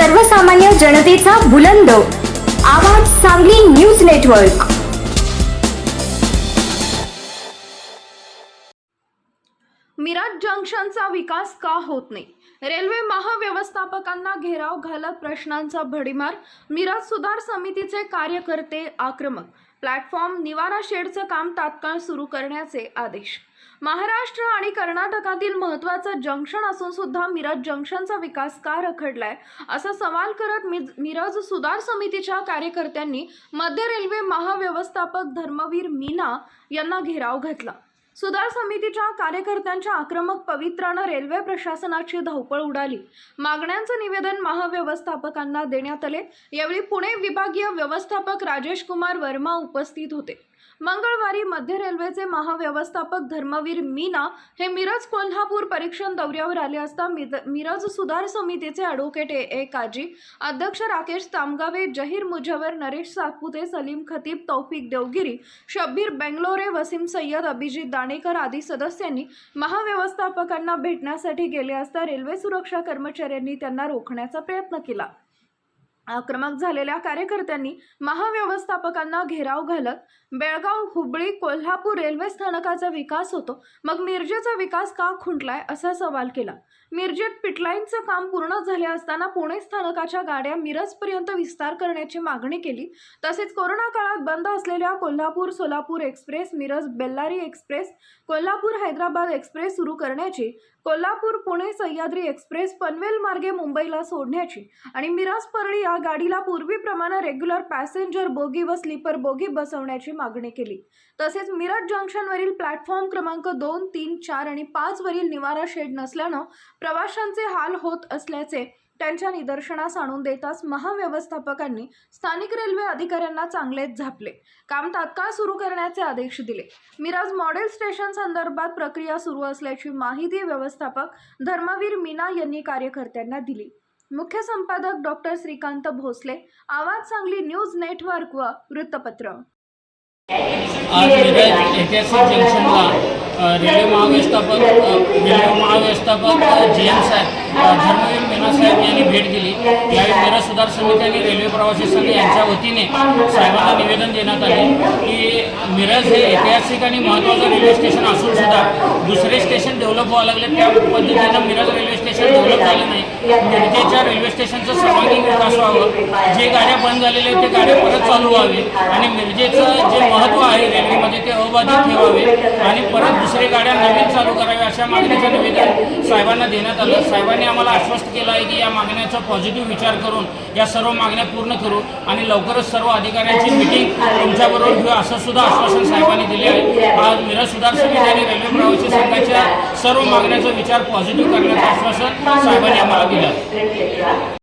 सर्वसामान्य जनतेचा बुलंद. आवाज सांगली न्यूज नेटवर्क. मिराज जंक्शनचा विकास का होत नाही? रेल्वे महाव्यवस्थापकांना घेराव घालत प्रश्नांचा भडीमार मिराज सुधार समितीचे कार्यकर्ते आक्रमक. प्लॅटफॉर्म निवारा शेडचं काम तात्काळ सुरू करण्याचे आदेश. महाराष्ट्र आणि कर्नाटकातील महत्त्वाचं जंक्शन असून सुद्धा मिरज जंक्शनचा विकास का रखडलाय? असा सवाल करत मिज- मिरज सुधार समितीच्या कार्यकर्त्यांनी मध्य रेल्वे महाव्यवस्थापक धर्मवीर मीना यांना घेराव घातला. सुधार समितीच्या कार्यकर्त्यांच्या आक्रमक पवित्रानं रेल्वे प्रशासनाची धावपळ उडाली. मागण्यांचं निवेदन महाव्यवस्थापकांना देण्यात आले. यावेळी पुणे विभागीय व्यवस्थापक राजेश कुमार वर्मा उपस्थित होते. मंगळवारी मध्य रेल्वेचे महाव्यवस्थापक धर्मवीर मीना हे मिरज कोल्हापूर परीक्षण दौऱ्यावर आले असता मिद- मिरज सुधार समितीचे ॲडव्होकेट ए ए काजी अध्यक्ष राकेश तामगावे जहीर मुजवर नरेश सातपुते सलीम खतीब तौफिक देवगिरी शब्बीर बेंगलोरे वसीम सय्यद अभिजित दाणेकर आदी सदस्यांनी महाव्यवस्थापकांना भेटण्यासाठी गेले असता रेल्वे सुरक्षा कर्मचाऱ्यांनी त्यांना रोखण्याचा प्रयत्न केला. आक्रमक झालेल्या कार्यकर्त्यांनी महाव्यवस्थापकांना घेराव घालत बेळगाव हुबळी कोल्हापूर रेल्वे स्थानकाचा विकास होतो. मग मिरजेचा विकास का खुंटलाय असा सवाल केला. मिरजेत पिटलाईनचं काम पूर्ण झाले असताना पुणे स्थानकाच्या गाड्या मिरजपर्यंत विस्तार करण्याची मागणी केली. तसेच कोरोना काळात बंद असलेल्या Kolhapur Solapur express Miraj Bellary express Kolhapur Hyderabad express सुरू करण्याची कोल्हापूर पुणे सह्याद्री एक्सप्रेस पनवेल मार्गे मुंबईला सोडण्याची आणि मिरज परळी या गाडीला पूर्वीप्रमाणे रेग्युलर पॅसेंजर बोगी व स्लीपर बोगी बसवण्याची मागणी केली. तसेच मिरज जंक्शनवरील प्लॅटफॉर्म क्रमांक दोन तीन चार आणि पाच वरील निवारा शेड नसल्यानं प्रवाशांचे हाल होत असल्याचे त्यांच्या निदर्शनास आणून देताच महाव्यवस्थापकांनी स्थानिक रेल्वे अधिकाऱ्यांना चांगलेच झापले. काम तात्काळ सुरू करण्याचे आदेश दिले. मिराज मॉडेल स्टेशन संदर्भात प्रक्रिया सुरू असल्याची माहिती व्यवस्थापक धर्मवीर मीना यांनी कार्यकर्त्यांना दिली. मुख्य संपादक डॉक्टर श्रीकांत भोसले आवाज सांगली न्यूज नेटवर्क व वृत्तपत्र. आज मिरज जंक्शनला रेल्वे महाव्यवस्थापक रेल्वे महाव्यवस्थापक जी एम साहेब धर्मवीर मेना साहेब यांनी भेट दिली. यावेळी मेरा सुधार समिती आणि रेल्वे प्रवासी संघ यांच्या वतीने साहेबांना निवेदन देण्यात आले की मिरज हे ऐतिहासिक आणि महत्त्वाचं रेल्वे स्टेशन असून सुद्धा दुसरे स्टेशन डेव्हलप व्हावं लागले. त्या पद्धतीनं मिरज झालं मिरजेच्या रेल्वे स्टेशनचं सर्वांगीण विकास व्हावं. जे गाड्या बंद झालेल्या आहेत ते गाड्या परत चालू व्हावे आणि मिरजेचं जे महत्त्व आहे रेल्वेमध्ये ते अबाधित ठेवावे. आणि परत दुसरे गाड्या नवीन चालू कराव्या अशा मागणीचं निवेदन साहेबांना देण्यात आलं. साहेबांनी आम्हाला आश्वस्त केलं आहे की या मागण्याचा पॉझिटिव्ह विचार करून या सर्व मागण्या पूर्ण करू आणि लवकरच सर्व अधिकाऱ्यांची मिटिंग तुमच्याबरोबर घेऊ असं सुद्धा आश्वासन साहेबांनी दिले आहे. आज मिरज सुधार समिती आणि रेल्वे प्रवासी संघाच्या सर्व मागण्याचा विचार पॉझिटिव्ह करण्याचं आश्वासन साहेबांनी आम्हाला दिलं आहे